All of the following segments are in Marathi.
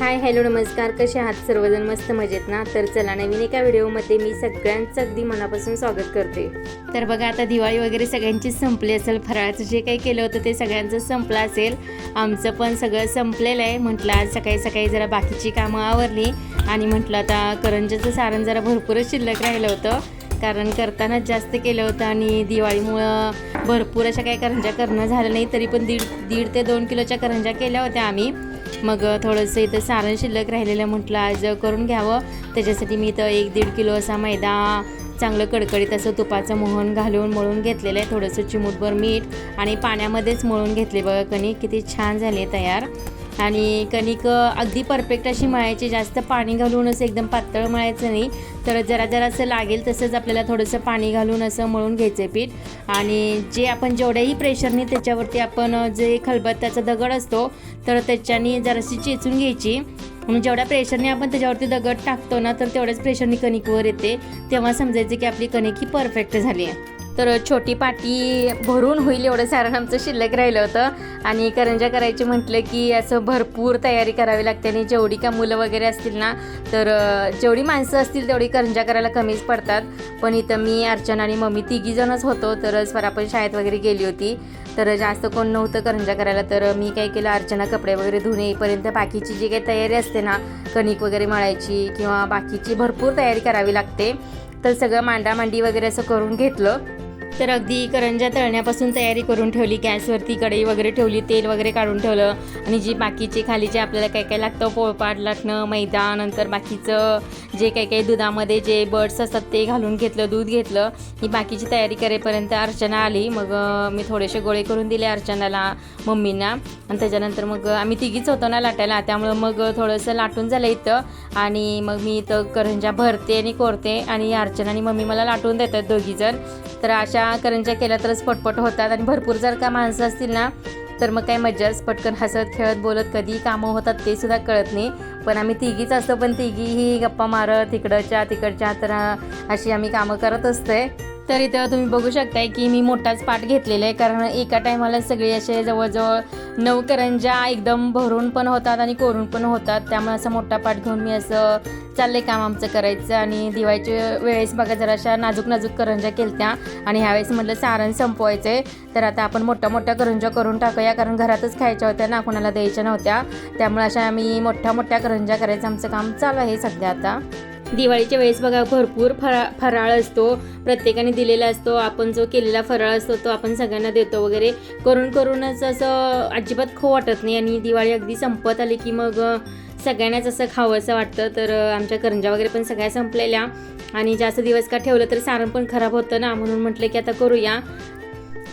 हाय हॅलो नमस्कार. कसे आहात सर्वजण? मस्त मजेत ना? तर चला नवीन एका व्हिडिओमध्ये मी सगळ्यांचं अगदी मनापासून स्वागत करते. तर बघा आता दिवाळी वगैरे सगळ्यांची संपली असेल. फराळाचं जे काही केलं होतं ते सगळ्यांचं संपलं असेल. आमचं पण सगळं संपलेलं आहे. म्हटलं आज सकाळी सकाळी जरा बाकीची कामं आवरली. आणि म्हटलं आता करंजाचं सारण जरा भरपूरच शिल्लक राहिलं होतं. कारण करतानाच जास्त केलं होतं आणि दिवाळीमुळं भरपूर अशा काही करंजा करणं झालं नाही. तरी पण दीड दीड ते दोन किलोच्या करंजा केल्या होत्या आम्ही. मग थोडंसं इथं सारण शिल्लक राहिलेलं म्हटलं आज करून घ्यावं. त्याच्यासाठी मी इथं एक दीड किलो असा मैदा चांगलं कडकडीत असं तुपाचं मोहन घालून मळून घेतलेलं आहे. थोडंसं चिमूटभर मीठ आणि पाण्यामध्येच मळून घेतले बघा कणी किती छान झाले तयार. आणि कणिक अगदी परफेक्ट अशी मळायची. जास्त पाणी घालून असं एकदम पातळ मळायचं नाही. तर जरा जरा असं लागेल तसंच आपल्याला थोडंसं पाणी घालून असं मळून घ्यायचं आहे पीठ. आणि जे आपण जेवढ्याही प्रेशरने त्याच्यावरती आपण जे खलबत्त्याचा दगड असतो तर त्याच्याने जराशी चेचून घ्यायची. म्हणून जेवढ्या प्रेशरने आपण त्याच्यावरती दगड टाकतो ना तर तेवढ्याच प्रेशरने कणिकवर येते. तेव्हा समजायचं की आपली कणिक ही परफेक्ट झाली आहे. तर छोटी पाटी भरून होईल एवढं सारण आमचं शिल्लक राहिलं होतं. आणि करंजा करायची म्हटलं की असं भरपूर तयारी करावी लागते आणि जेवढी का मुलं वगैरे असतील ना तर जेवढी माणसं असतील तेवढी करंजा करायला कमीच पडतात. पण इथं मी अर्चना आणि मम्मी तिघीजणच होतो तर स्वरा पण शाळेत वगैरे गेली होती. तर जास्त कोण नव्हतं करंजा करायला तर मी काय केलं अर्चना कपडे वगैरे धुणे येईपर्यंत बाकीची जी काही तयारी असते ना कणिक वगैरे मळायची किंवा बाकीची भरपूर तयारी करावी लागते. तर सगळं मांडामांडी वगैरे असं करून घेतलं. तर अगदी करंजा तळण्यापासून तयारी करून ठेवली गॅसवरती कढई वगैरे ठेवली तेल वगैरे काढून ठेवलं आणि जी बाकीचे खाली जे आपल्याला काय काय लागतं पोळपाट लाटणं मैदा नंतर बाकीचं जे काही काही दुधामध्ये जे बर्ड्स असतात ते घालून घेतलं दूध घेतलं ही बाकीची तयारी करेपर्यंत अर्चना आली. मग मी थोडेसे गोळे करून दिले अर्चनाला मम्मींना. आणि त्याच्यानंतर मग आम्ही तिघीच होतो ना लाटायला त्यामुळं मग थोडंसं लाटून झालं इथं. आणि मग मी इथं करंजा भरते आणि कोरते आणि अर्चना आणि मम्मी मला लाटून देतात दोघीजण. तर अशा करंजा केल्या तरच पटपट होतात आणि भरपूर जर का माणसं असतील ना तर मग काय मज्जाच पटकन हसत खेळत बोलत कधी कामं होतात ते सुद्धा कळत नाही. पण आम्ही तिघीच असतो पण तिघीही गप्पा मारत तिकडच्या तिकडच्या तर अशी आम्ही कामं करत असतोय. तर इथं तुम्ही बघू शकताय की मी मोठाच पाठ घेतलेला आहे कारण एका टायमाला सगळे असे जवळजवळ नऊ करंजा एकदम भरून पण होतात आणि कोरून पण होतात. त्यामुळे असा मोठा पाठ घेऊन मी असं चाललंय काम आमचं करायचं आणि दिवाळीच्या वेळेस बघा जरा अशा नाजूक नाजूक करंजा केलत्या आणि ह्यावेळेस म्हटलं सारण संपवायचं आहे तर आता आपण मोठ्या मोठ्या करंजा करून टाकूया कारण घरातच खायच्या होत्या ना कोणाला द्यायच्या नव्हत्या. त्यामुळे अशा आम्ही मोठ्या मोठ्या करंजा करायचं आमचं काम चालू आहे सध्या आता. दिवाळीच्या वेळेस बघा भरपूर फरा फराळ असतो. प्रत्येकाने दिलेला असतो. आपण जो केलेला फराळ असतो तो आपण सगळ्यांना देतो वगैरे. करून करूनच असं अजिबात खो वाटत नाही आणि दिवाळी अगदी संपत आली की मग सगळ्यांनाच असं खावं असं वाटतं. तर आमच्या करंजा वगैरे पण सगळ्या संपलेल्या. आणि जास्त दिवस का ठेवलं तर सारण पण खराब होतं ना. म्हणून म्हटलं की आता करूया.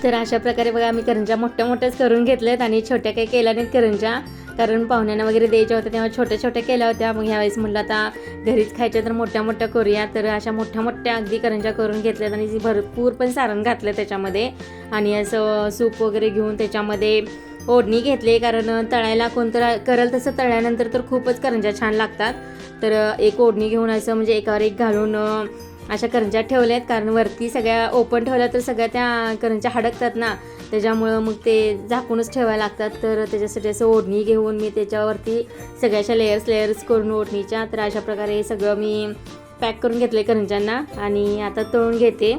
तर अशा प्रकारे बघा आम्ही करंजा मोठ्या मोठ्याच करून घेतल्यात आणि छोट्या काही केल्या नाहीत करंजा. कारण पाहुण्यांना वगैरे द्यायच्या होत्या तेव्हा छोट्या छोट्या केल्या होत्या. मग ह्यावेळेस म्हटलं आता घरीच खायच्या तर मोठ्या मोठ्या करूया. तर अशा मोठ्या मोठ्या अगदी करंजा करून घेतल्यात आणि जी भरपूर पण सारण घातलं त्याच्यामध्ये. आणि असं सूप वगैरे घेऊन त्याच्यामध्ये ओढणी घेतली कारण तळायला कोणतं करल तसं तळल्यानंतर तर खूपच करंजा छान लागतात. तर एक ओढणी घेऊन असं म्हणजे एकावर एक घालून अशा अशा करंजा आहेत कारण वरती सगळ्या ओपन ठेवल्या तर सगळ्या त्या करंजा हडकतात ना. त्याच्यामुळं मग ते झाकूनच ठेवायला लागतात. तर त्याच्यासाठी असं ओढणी घेऊन मी त्याच्यावरती सगळ्याशा लेयर्स लेयर्स करून ओढणीच्या. तर अशा प्रकारे सगळं मी पॅक करून घेतलं आहे करंजांना आणि आता तळून घेते.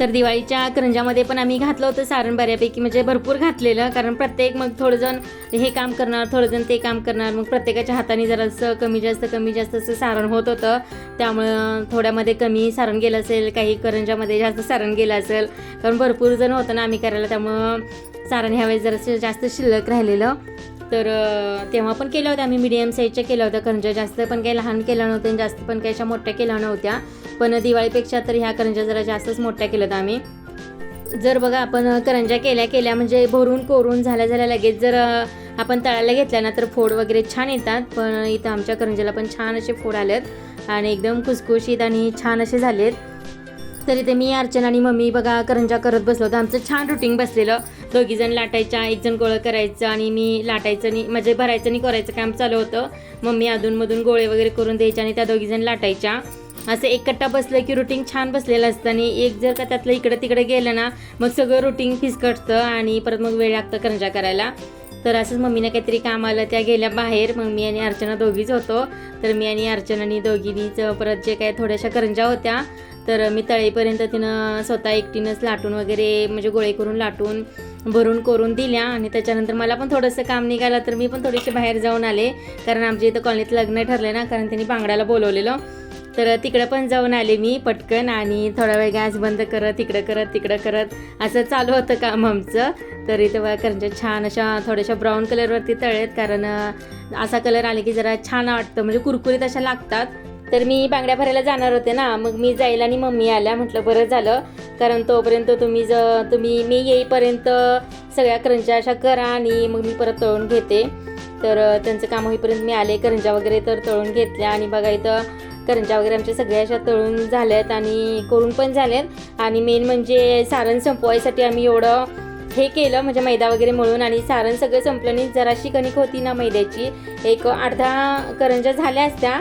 तर दिवाळीच्या करंजामध्ये पण आम्ही घातलं होतं सारण बऱ्यापैकी म्हणजे भरपूर घातलेलं कारण प्रत्येक मग थोडंजण हे काम करणार थोडंजण ते काम करणार मग प्रत्येकाच्या हाताने जरासं कमी जास्त कमी जास्त असं सारण होत होतं. त्यामुळं थोड्यामध्ये कमी सारण गेलं असेल काही करंजामध्ये जास्त सारण गेलं असेल कारण भरपूर जण होतं ना आम्ही करायला त्यामुळं सारण ह्यावेळेस जरासं जास्त शिल्लक राहिलेलं. तर तेव्हा पण केल्या होत्या. आम्ही मिडियम साईजच्या केल्या होत्या. करंजा जास्त पण काही लहान केल्या नव्हत्या आणि जास्त पण काही अशा मोठ्या केल्या नव्हत्या. पण दिवाळीपेक्षा तर ह्या करंजा जरा जास्तच मोठ्या केल्या होत्या आम्ही. जर बघा आपण करंजा केल्या केल्या म्हणजे भरून कोरून झाल्या झाल्या लगेच जर आपण तळायला घेतल्या ना तर फोड वगैरे छान येतात. पण इथं आमच्या करंजाला पण छान असे फोड आलेत. आणि एकदम खुसखुशीत आणि छान असे झालेत. तर इथे मी अर्चना आणि मम्मी बघा करंजा करत बसलो होतो. आमचं छान रुटीन बसलेलं. दोघीजण लाटायच्या एक जण गोळं करायचं आणि मी लाटायचं आणि म्हणजे भरायचं आणि करायचं काम चालू होतं. मम्मी अधूनमधून गोळे वगैरे करून द्यायच्या आणि त्या दोघीजण लाटायच्या. असं एकट्टा बसलं की रुटीन छान बसलेलं असतं आणि एक जर का त्यातलं इकडं तिकडे गेलं ना मग सगळं रुटीन फिसकटतं आणि परत मग वेळ लागतं करंजा करायला. तर असंच मम्मीनं काहीतरी काम आलं त्या गेल्या बाहेर. मग मी आणि अर्चना दोघीच होतो. तर मी आणि अर्चनानी दोघीनीच परत जे काय थोड्याशा करंजा होत्या तर मी तळेपर्यंत तिनं स्वतः एकटीनंच लाटून वगैरे म्हणजे गोळे करून लाटून भरून करून दिल्या आणि त्याच्यानंतर मला पण थोडंसं काम निघालं तर मी पण थोडीशी बाहेर जाऊन आले. कारण आमच्या इथं कॉलनीत लग्न ठरलं ना कारण त्यांनी बांगड्याला बोलवलेलं. तर तिकडं पण जाऊन आले मी पटकन आणि थोडा वेळ गॅस बंद करत तिकडं करत तिकडं करत असं चालू होतं काम आमचं. तर इथं बघा छान अशा थोड्याशा ब्राऊन कलरवरती तळेत कारण असा कलर आले की जरा छान वाटतं. म्हणजे कुरकुरीत अशा लागतात. तर मी बांगड्या भरायला जाणार होते ना. मग मी जाईल आणि मम्मी आल्या. म्हटलं बरं झालं. कारण तोपर्यंत तुम्ही ज तुम्ही मी येईपर्यंत सगळ्या करंज्या अशा करा आणि मग मी परत तळून घेते. तर त्यांचं काम होईपर्यंत मी आले. करंजा वगैरे तर तळून घेतल्या. आणि बघा इथं करंज्या वगैरे आमच्या सगळ्या अशा तळून झाल्यात आणि करून पण झाल्यात. आणि मेन म्हणजे सारण संपवायसाठी आम्ही एवढं हे केलं म्हणजे मैदा वगैरे मळून. आणि सारण सगळं संपलं. आणि जराशी कणिक होती ना मैद्याची. एक अर्धा करंज्या झाल्या असत्या.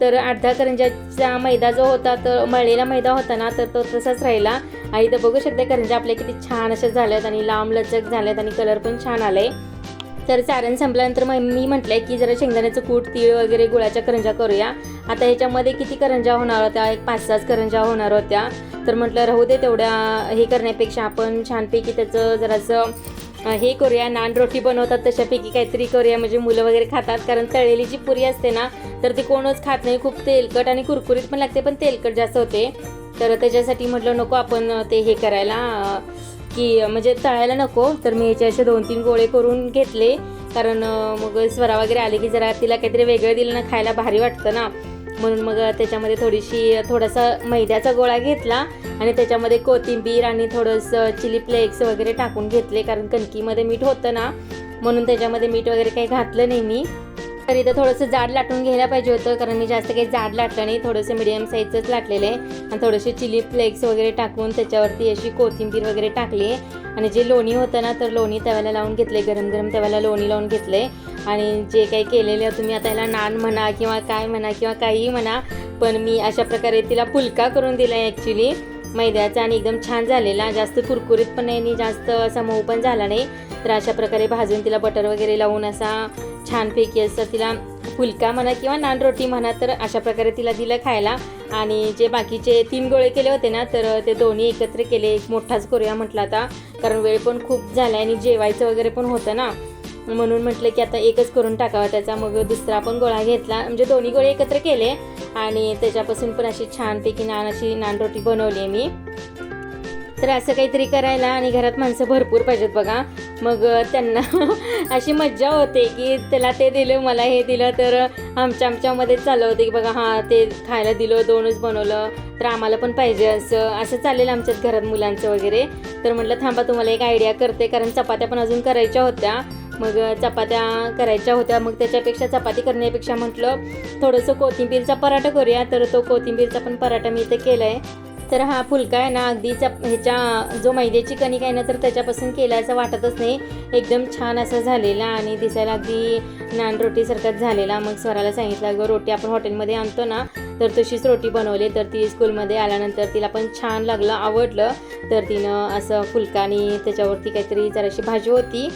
तर अर्धा करंज्याचा मैदा जो होता तर मळलेला मैदा होता ना तर तो तसाच राहिला. आणि इथं बघू शकते करंज्या आपल्या किती छान अशा झाल्यात आणि लांब लचक झाल्यात आणि कलर पण छान आलाय. तर सारण संपल्यानंतर मग मी म्हटलंय की जरा शेंगदाण्याचं कूट तीळ वगैरे गुळाच्या करंजा करूया. आता ह्याच्यामध्ये किती करंज्या होणार होत्या? एक पाच सहाच करंज्या होणार होत्या. तर म्हटलं राहू दे तेवढ्या हे करण्यापेक्षा आपण छानपैकी त्याचं जरासं हे करूया नान रोटी बनवतात तशापैकी काहीतरी करूया म्हणजे मुलं वगैरे खातात कारण तळलेली जी पुरी असते ना तर ती कोणच खात नाही. खूप तेलकट आणि कुरकुरीत पण लागते पण तेलकट जास्त होते. तर त्याच्यासाठी म्हटलं नको आपण ते हे करायला की म्हणजे तळायला नको. तर मी याचे असे दोन तीन गोळे करून घेतले कारण मग स्वरा वगैरे आले की जरा तिला काहीतरी वेगळं दिलं ना खायला भारी वाटतं ना. म्हणून मग त्याच्यामध्ये थोडीशी थोडासा मैद्याचा गोळा घेतला आणि त्याच्यामध्ये कोथिंबीर आणि थोडंसं चिली फ्लेक्स वगैरे टाकून घेतले कारण कणकीमध्ये मीठ होतं ना म्हणून त्याच्यामध्ये मीठ वगैरे काही घातलं नाही मी. तर इथं थोडंसं जाड लाटून घ्यायला पाहिजे होतं कारण मी जास्त काही जाड लाटलं नाही थोडंसं मिडियम साईजचंच लाटलेलं आहे. आणि थोडेसे चिली फ्लेक्स वगैरे टाकून त्याच्यावरती अशी कोथिंबीर वगैरे टाकली आणि जे लोणी होतं ना तर लोणी तव्याला लावून घेतले गरम गरम तव्याला लोणी लावून घेतले आणि जे काही केलेलं तुम्ही आता ह्याला नान म्हणा किंवा काय म्हणा किंवा काहीही म्हणा पण मी अशा प्रकारे तिला फुलका करून दिला आहे ॲक्च्युली मैद्याचा आणि एकदम छान झालेला. जास्त कुरकुरीत पण नाही जास्त असा मऊ पण झाला नाही. तर अशा प्रकारे भाजून तिला बटर वगैरे लावून असा छानपैकी असं तिला फुलका म्हणा किंवा नान रोटी म्हणा तर अशा प्रकारे तिला दिलं खायला. आणि जे बाकीचे तीन गोळे केले होते ना तर ते दोन्ही एकत्र केले. एक मोठाच करूया म्हटलं आता कारण वेळ पण खूप झाला आणि जेवायचं वगैरे पण होतं ना. म्हणून म्हटलं की आता एकच करून टाकावा. त्याचा मग दुसरा पण गोळा घेतला. म्हणजे दोन्ही गोळे एकत्र केले. आणि त्याच्यापासून पण अशी छानपैकी नान अशी नान रोटी बनवली मी. तर असं काहीतरी करायला आणि घरात माणसं भरपूर पाहिजेत बघा. मग त्यांना अशी मज्जा होते की त्याला ते दिलं मला हे दिलं तर आमच्या आमच्यामध्ये चाललं होते की बघा हां ते खायला दिलं दोनच बनवलं तर आम्हाला पण पाहिजे असं. असं चालेल आमच्याच घरात मुलांचं वगैरे. तर म्हटलं थांबा तुम्हाला एक आयडिया करते. कारण चपात्या पण अजून करायच्या होत्या. मग चपात्या करायच्या होत्या. मग त्याच्यापेक्षा चपाती करण्यापेक्षा म्हटलं थोडंसं कोथिंबीरचा पराठा करूया. तर तो कोथिंबीरचा पण पराठा मी इथे केला आहे तर हा फुलका आहे ना अगदी चप ह्याच्या जो मैद्याची कणिक आहे ना तर त्याच्यापासून केला असं वाटतच नाही. एकदम छान असं झालेला आणि दिसायला अगदी नान रोटीसारखाच झालेला. मग स्वराला सांगितलं अगं रोटी आपण हॉटेलमध्ये आणतो ना तर तशीच रोटी बनवली. तर ती स्कूलमध्ये आल्यानंतर तिला पण छान लागलं आवडलं. तर तिनं असं फुलका आणि त्याच्यावरती काहीतरी जराशी भाजी होती.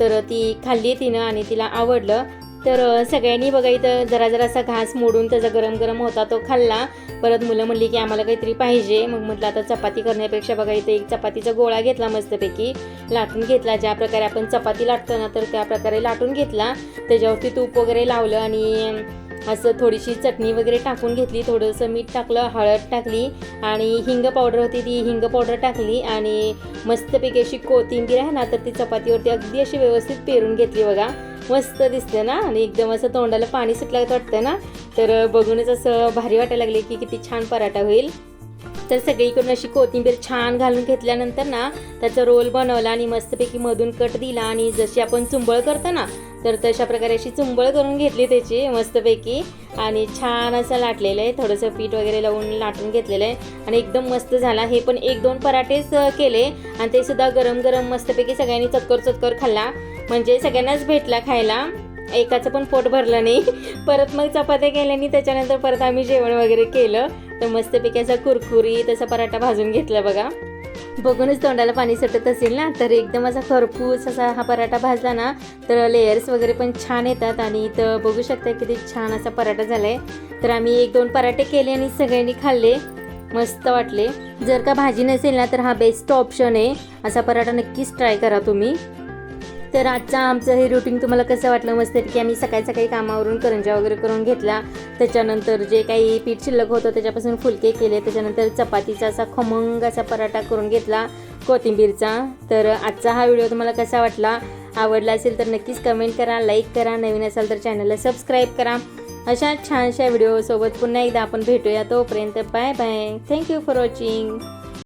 तर ती खाल्ली तिनं आणि तिला आवडलं. तर सगळ्यांनी बघा इथं जरा जरासा घास मोडून त्याचा गरम गरम होता तो खाल्ला. परत मुलं म्हणली की आम्हाला काहीतरी पाहिजे. मग म्हटलं आता चपाती करण्यापेक्षा बघा इथं एक चपातीचा गोळा घेतला मस्तपैकी. लाटून घेतला. ज्या प्रकारे आपण चपाती लाटतो ना तर त्या प्रकारे लाटून घेतला. त्याच्यावरती तूप वगैरे लावलं आणि असं थोडीशी चटणी वगैरे टाकून घेतली थोडंसं मीठ टाकलं हळद टाकली आणि हिंग पावडर होती ती हिंग पावडर टाकली आणि मस्तपैकी अशी कोथिंबीर आहे ना तर ती चपातीवरती अगदी अशी व्यवस्थित पेरून घेतली बघा. मस्त दिसते ना आणि एकदम असं तोंडाला पाणी सुटलं वाटतं ना. तर बघूनच असं भारी वाटायला लागले की किती छान पराठा होईल. तर सगळीकडून अशी कोथिंबीर छान घालून घेतल्यानंतर ना त्याचा रोल बनवला आणि मस्तपैकी मधून कट दिला आणि जशी आपण चुंबळ करतो ना तर तशा प्रकारे अशी चुंबळ करून घेतली त्याची मस्तपैकी. आणि छान असं लाटलेलं आहे. थोडंसं पीठ वगैरे लावून लाटून घेतलेलं आहे. आणि एकदम मस्त झाला. हे पण एक दोन पराठेच केले. आणि ते सुद्धा गरम गरम मस्तपैकी सगळ्यांनी चतकर चतकर खाल्ला. म्हणजे सगळ्यांनाच भेटला खायला. एकाचं पण पोट भरलं नाही. परत मग चपात्या केल्याने त्याच्यानंतर परत आम्ही जेवण वगैरे केलं. तर मस्तपैकी असा कुरकुरी तसा पराठा भाजून घेतला बघा. बघूनच तोंडाला पाणी सुटत असेल ना तर एकदम असा खरपूस असा हा पराठा भाजला ना तर लेयर्स वगैरे पण छान येतात आणि इथं बघू शकता किती छान असा पराठा झाला आहे तर आम्ही एक दोन पराठे केले आणि सगळ्यांनी खाल्ले मस्त वाटले. जर का भाजी नसेल ना तर हा बेस्ट ऑप्शन आहे. असा पराठा नक्कीच ट्राय करा तुम्ही. तर आजचं आमचं हे रुटीन तुम्हाला कसं वाटलं? मस्त की आम्ही सकाळी सकाळी कामावरून करंजा वगैरे करून घेतला. त्याच्यानंतर जे काही पीठ शिल्लक होतं त्याच्यापासून फुलके केले. त्याच्यानंतर चपातीचा असा खमंग असा पराठा करून घेतला कोथिंबीरचा. तर आजचा हा व्हिडिओ तुम्हाला कसा वाटला? आवडला असेल तर नक्कीच कमेंट करा लाईक करा. नवीन असाल तर चॅनलला सबस्क्राईब करा. अशा छानशा व्हिडिओसोबत पुन्हा एकदा आपण भेटूया. तोपर्यंत bye bye thank you for watching